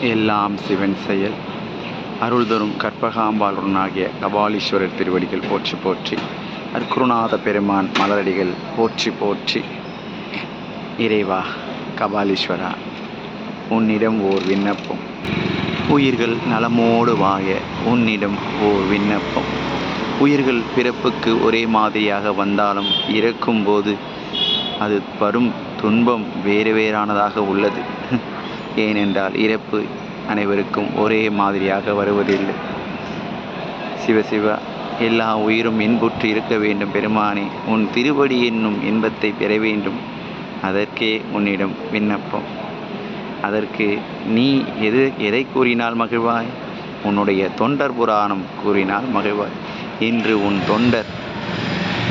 எல்லாம் சிவன் செயல். அருள் தரும் கற்பகாம்பாளுடனாகிய கபாலீஸ்வரர் திருவடிகள் போற்றி போற்றி. அற்குருநாத பெருமான் மலரடிகள் போற்றி போற்றி. இறைவா கபாலீஸ்வரா உன்னிடம் ஓர் விண்ணப்பம். உயிர்கள் நலமோடு வாய உன்னிடம் ஓர் விண்ணப்பம். உயிர்கள் பிறப்புக்கு ஒரே மாதிரியாக வந்தாலும் இறக்கும்போது அது வரும் துன்பம் வேறு வேறானதாக உள்ளது. ஏனென்றால் இறப்பு அனைவருக்கும் ஒரே மாதிரியாக வருவதில்லை. சிவசிவா எல்லா உயிரும் இன்புற்று இருக்க வேண்டும் பெருமானே உன் திருவடி என்னும் இன்பத்தை பெற வேண்டும். அதற்கே உன்னிடம் விண்ணப்பம். அதற்கு நீ எது எதை கூறினால் மகிழ்வாய்? உன்னுடைய தொண்டர் புராணம் கூறினால் மகிழ்வாய். இன்று உன் தொண்டர்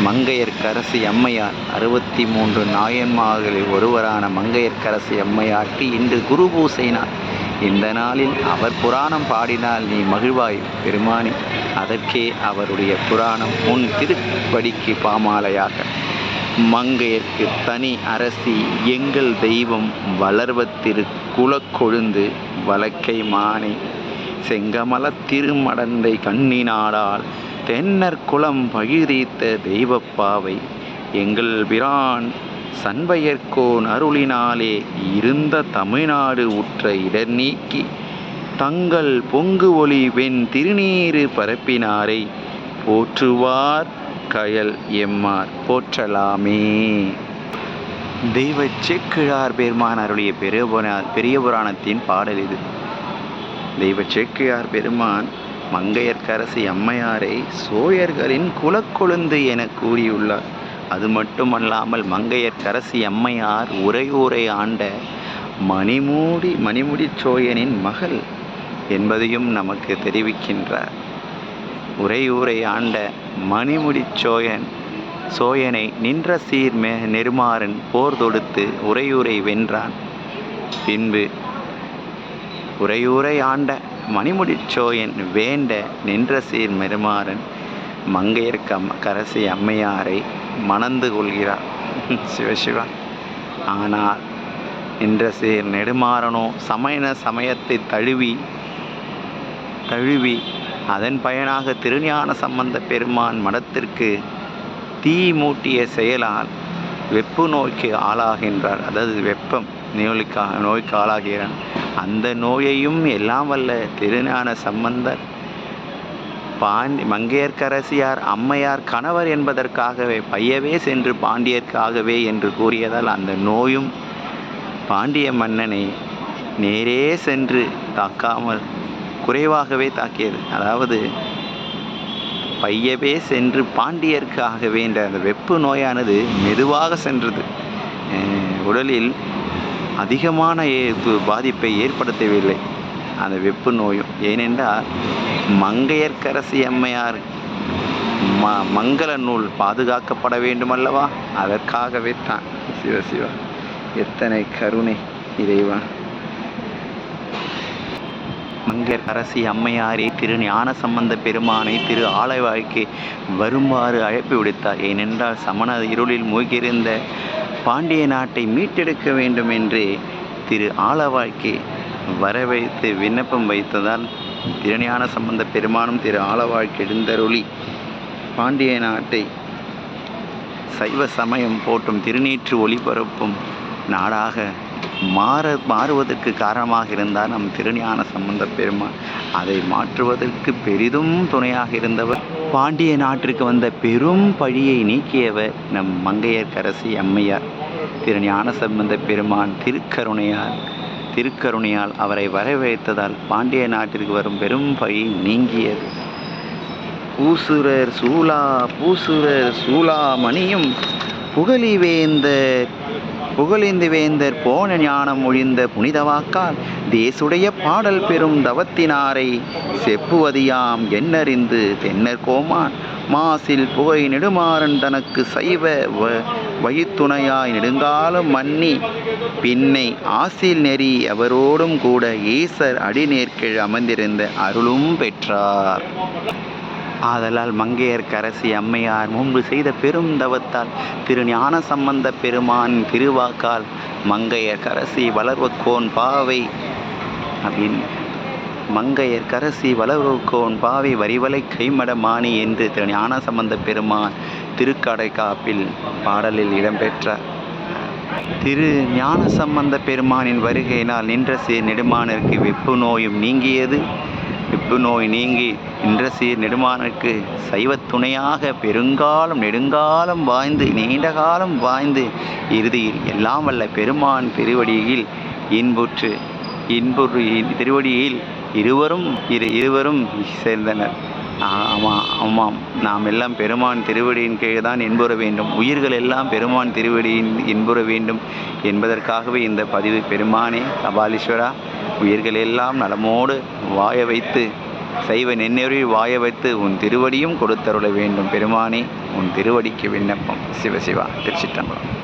மங்கையர்க்கரசி அம்மையார். அறுபத்தி மூன்று நாயன்மார்களில் ஒருவரான மங்கையர்க்கரசி அம்மையாருக்கு இன்று குரு பூசை நாள் இந்த நாளில் அவர் புராணம் பாடினால் நீ மகிழ்வாய் பெருமானி. அதற்கே அவருடைய புராணம் உன் திருப்படிக்கு பாமாலையாக. மங்கையர்க்கு தனி அரசி எங்கள் தெய்வம் வளர்வத்திரு குலக்கொழுந்து வழக்கை மானை. செங்கமல திருமடந்தை கண்ணினாடால் தென்னற்குளம் பகிர்தீத்த தெய்வப்பாவை எங்கள் பிரான் சண்பையர்கோன் அருளினாலே இருந்த தமிழ்நாடு உற்ற இடர் நீக்கி தங்கள் பொங்கு ஒளி வெண் திருநீறு பரப்பினாரை போற்றுவார் கயல் எம்மார் போற்றலாமே. தெய்வ செக்கிழார் பெருமான் அருளிய பெரிய புராணத்தின் பாடல் இது. தெய்வ செக்கிழார் பெருமான் மங்கையர்க்கரசி அம்மையாரை சோழர்களின் குலக்கொழுந்து என கூறியுள்ளார். அது மட்டுமல்லாமல் மங்கையர்க்கரசி அம்மையார் உரையூரை ஆண்ட மணிமூடி மணிமுடிச் சோழனின் மகள் என்பதையும் நமக்கு தெரிவிக்கின்றார். உரையூரை ஆண்ட மணிமுடிச் சோழன் சோயனை நின்ற சீர் மே நெருமாறன் போர் தொடுத்து உரையூரை வென்றான். பின்பு உரையூரை ஆண்ட மணிமுடிச்சோயன் வேண்ட நின்ற சீர் மெருமாறன் மங்கையர் கம் கரசி அம்மையாரை மணந்து கொள்கிறார். சிவசிவா ஆனால் நின்ற சீர் நெடுமாறனோ சமயன சமயத்தை தழுவி தழுவி அதன் பயனாக திருஞான சம்பந்த பெருமான் மடத்திற்கு தீ மூட்டிய செயலால் வெப்பு நோய்க்கு ஆளாகின்றார். அதாவது வெப்பம் நோய்க்காக நோய்க்கு ஆளாகிறான். அந்த நோயையும் எல்லாம் வல்ல திருஞான சம்பந்தர். பாண்டி மங்கையர்க்கரசியார் அம்மையார் கணவர் என்பதற்காகவே பையவே சென்று பாண்டியர்க்காகவே என்று கூறியதால் அந்த நோயும் பாண்டிய மன்னனை நேரே சென்று தாக்காமல் குறைவாகவே தாக்கியது. அதாவது பையவே சென்று பாண்டியர்க்காகவே என்ற அந்த வெப்பு நோயானது மெதுவாக சென்றது. உடலில் அதிகமான பாதிப்பை ஏற்படுத்தவில்லை. அந்த வெப்பு நோயும். ஏனென்றால் மங்கையர்க்கரசி அம்மையார் ம மங்கள நூல் பாதுகாக்கப்பட வேண்டுமல்லவா? அதற்காகவே தான். சிவ சிவா. எத்தனை கருணை இறைவா. மங்கர் அரசி அம்மையாரே திரு ஞான சம்பந்த பெருமானை திரு ஆலவாய்க்கு வருமாறு அழைப்பு விடுத்தார். ஏனென்றால் சமண இருளில் மூழ்கியிருந்த பாண்டிய நாட்டை மீட்டெடுக்க வேண்டும் என்று திரு ஆலவாய்க்கு வரவைத்து விண்ணப்பம் வைத்ததால் திருஞான சம்பந்த பெருமானும் திரு ஆலவாய்க்கு எழுந்தருளி பாண்டிய நாட்டை சைவ சமயம் போட்டும் திருநீற்று ஒளிபரப்பும் நாடாக மாற மாறுவதற்கு காரணமாக இருந்தார் நம் திருஞான சம்பந்த பெருமான் அதை மாற்றுவதற்கு பெரிதும் துணையாக இருந்தவர். பாண்டிய நாட்டிற்கு வந்த பெரும் பழியை நீக்கியவர் நம் மங்கையர்க்கரசி அம்மையார். திருஞான சம்பந்த பெருமான் திருக்கருணையால் திருக்கருணையால் அவரை வரவேற்றதால் பாண்டிய நாட்டிற்கு வரும் பெரும் பழி நீங்கியது. பூசுரர் சூலா பூசுரர் சூளாமணியும் புகழிவேந்தர் புகழிந்து வேந்தர் போன ஞானம் ஒழிந்த புனிதவாக்கால் தேசுடைய பாடல் பெறும் தவத்தினாரை செப்புவதியாம் எண்ணறிந்து தென்னர் கோமான். மாசில் புகை நெடுமாறன் தனக்கு சைவ வ- வழித்துணையாய் நெடுங்காலம் மன்னி. பின்னை ஆசில் நெறி அவரோடும் கூட ஈசர் அடிநேர்கீழ் அமர்ந்திருந்த அருளும் பெற்றார். ஆதலால் மங்கையர்க்கரசி அம்மையார் முன்பு செய்த பெரும் தவத்தால் திரு ஞான சம்பந்த பெருமான் திருவாக்கால் மங்கையர்க்கரசி வளர்வக்கோன் பாவை அப்படின்னு. மங்கையர் கரசி வளர்வுக்கோன் பாவை வரிவலை கைமட மாணி என்று திரு ஞானசம்பந்த பெருமான் திருக்கடைக்காப்பில் பாடலில் இடம்பெற்றார். திரு ஞானசம்பந்த பெருமானின் வருகையினால் நின்ற சீர் நெடுமானருக்கு வெப்பு நோயும் நீங்கியது. நோய் நீங்கி இன்றசீர் சீர் நெடுமானருக்கு சைவத் துணையாக பெருங்காலம் நெடுங்காலம் வாய்ந்து நீண்ட காலம் வாய்ந்து இறுதியில் எல்லாம் வல்ல பெருமான் திருவடியில் இன்புற்று இன்புறு திருவடியில் இருவரும் இரு இருவரும் சேர்ந்தனர். ஆமாம் ஆமாம். நாம் எல்லாம் பெருமான் திருவடியின் கீழே தான் இன்புற வேண்டும். உயிர்கள் எல்லாம் பெருமான் திருவடியின் இன்புற வேண்டும் என்பதற்காகவே இந்த பதிவு. பெருமானே கபாலீஸ்வரா உயிர்கள் எல்லாம் நலமோடு வாய வைத்து சைவ நெண்ணெறி வாய வைத்து உன் திருவடியும் கொடுத்தருள வேண்டும். பெருமானே உன் திருவடிக்கு விண்ணப்பம். சிவசிவா திருச்சிற்றம்பலம்.